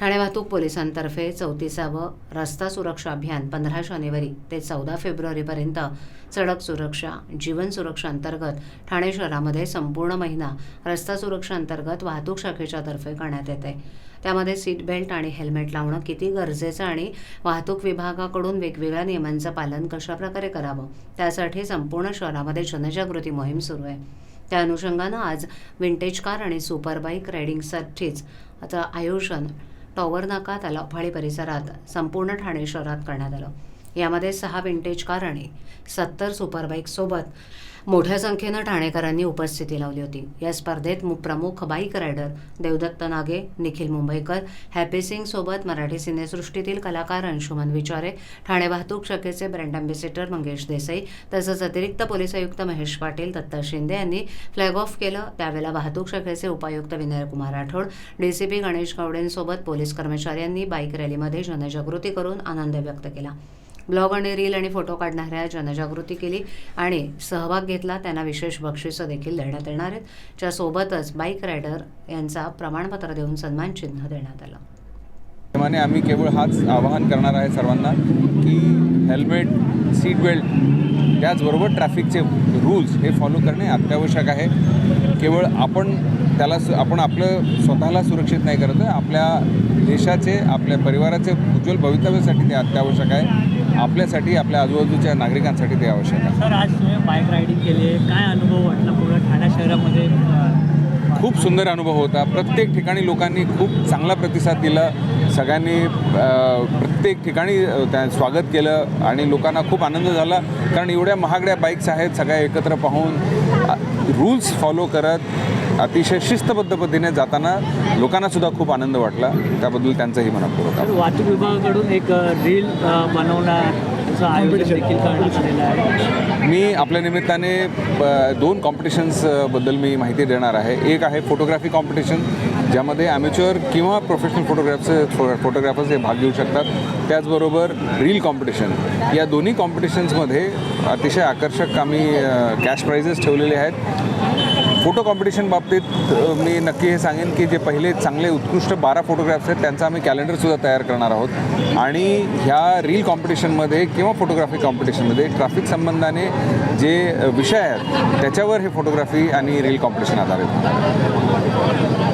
ठाणे वाहतूक पोलिसांतर्फे चौतीसावं रस्ता सुरक्षा अभियान पंधरा जानेवारी ते चौदा फेब्रुवारीपर्यंत सडक सुरक्षा जीवन सुरक्षा अंतर्गत ठाणे शहरामध्ये संपूर्ण महिना रस्ता सुरक्षा अंतर्गत वाहतूक शाखेच्या तर्फे करण्यात येते. त्यामध्ये सीट बेल्ट आणि हेल्मेट लावणं किती गरजेचं आणि वाहतूक विभागाकडून वेगवेगळ्या नियमांचं पालन कशाप्रकारे करावं? त्यासाठी संपूर्ण शहरामध्ये जनजागृती मोहीम सुरू आहे. त्या अनुषंगानं आज विंटेज कार आणि सुपर बाईक रायडिंगसाठीच आता आयोजन टॉवर नाका तलावफाळी परिसरात संपूर्ण ठाणे शहरात करण्यात आलं. यामध्ये सहा विंटेज कार आणि सत्तर सुपरबाईकसोबत मोठ्या संख्येनं ठाणेकरांनी उपस्थिती लावली होती. या स्पर्धेत प्रमुख बाईक रायडर देवदत्त नागे निखिल मुंबईकर हॅपी सिंग सोबत मराठी सिनेसृष्टीतील कलाकार अंशुमन विचारे ठाणे वाहतूक शाखेचे ब्रँड अँबेसिडर मंगेश देसाई तसंच अतिरिक्त पोलीस आयुक्त महेश पाटील दत्ता शिंदे यांनी फ्लॅग ऑफ केलं. त्यावेळेला वाहतूक शाखेचे उपायुक्त विनयकुमार राठोड डीसीपी गणेश गावडेंसोबत पोलीस कर्मचाऱ्यांनी बाईक रॅलीमध्ये जनजागृती करून आनंद व्यक्त केला. ब्लॉग आणि रील आणि फोटो काढणाऱ्या जनजागृती केली आणि सहभाग घेतला. त्यांना विशेष बक्षिसं देखील देण्यात येणार आहेत. ज्यासोबतच बाईक रायडर यांचा प्रमाणपत्र देऊन सन्मान चिन्ह देण्यात आलं. माने आम्ही केवळ हाच आवाहन करणार आहे सर्वांना की हेल्मेट सीट बेल्ट त्याचबरोबर ट्रॅफिकचे रूल्स हे फॉलो करणे अत्यावश्यक आहे. केवळ आपण त्याला सु आपण आपलं स्वतःला सुरक्षित नाही करत. आपल्या देशाचे आपल्या परिवाराचे उज्ज्वल भवितव्यासाठी ते अत्यावश्यक आहे. आपल्यासाठी आपल्या आजूबाजूच्या नागरिकांसाठी ते आवश्यक आहे. सर आज तुम्ही बाईक रायडिंग केली आहे. काय अनुभव वाटला पूर्ण ठाणे शहरामध्ये? खूप सुंदर अनुभव होता. प्रत्येक ठिकाणी लोकांनी खूप चांगला प्रतिसाद दिला. सगळ्यांनी प्रत्येक ठिकाणी त्या स्वागत केलं आणि लोकांना खूप आनंद झाला. कारण एवढ्या महागड्या बाईक्स आहेत सगळ्या एकत्र पाहून रूल्स फॉलो करत अतिशय शिस्तबद्ध पद्धतीने जाताना लोकांना सुद्धा खूप आनंद वाटला. त्याबद्दल त्यांचंही मनपूर्वक वाहतूक विभागाकडून एक रील बनवण्याचं आयोजन देखील करण्यात आलेलं आहे. मी आपल्या निमित्ताने ब- दोन कॉम्पिटिशन्सबद्दल मी माहिती देणार आहे. एक आहे फोटोग्राफी कॉम्पिटिशन ज्यामध्ये ॲमेच्युअर किंवा प्रोफेशनल फोटोग्राफचे फो फोटोग्राफर्स हे भाग घेऊ शकतात. त्याचबरोबर रील कॉम्पिटिशन या दोन्ही कॉम्पिटिशन्समध्ये अतिशय आकर्षक आम्ही कॅश प्राइजेस ठेवलेले आहेत. फोटो कॉम्पिटिशन बाबतीत मी नक्की हे सांगेन की जे पहिले चांगले उत्कृष्ट बारा फोटोग्राफ्स आहेत त्यांचा आम्ही कॅलेंडरसुद्धा तयार करणार आहोत. आणि ह्या रील कॉम्पिटिशनमध्ये किंवा फोटोग्राफी कॉम्पिटिशनमध्ये ट्रॅफिक संबंधाने जे विषय आहेत त्याच्यावर हे फोटोग्राफी आणि रील कॉम्पिटिशन आधारित.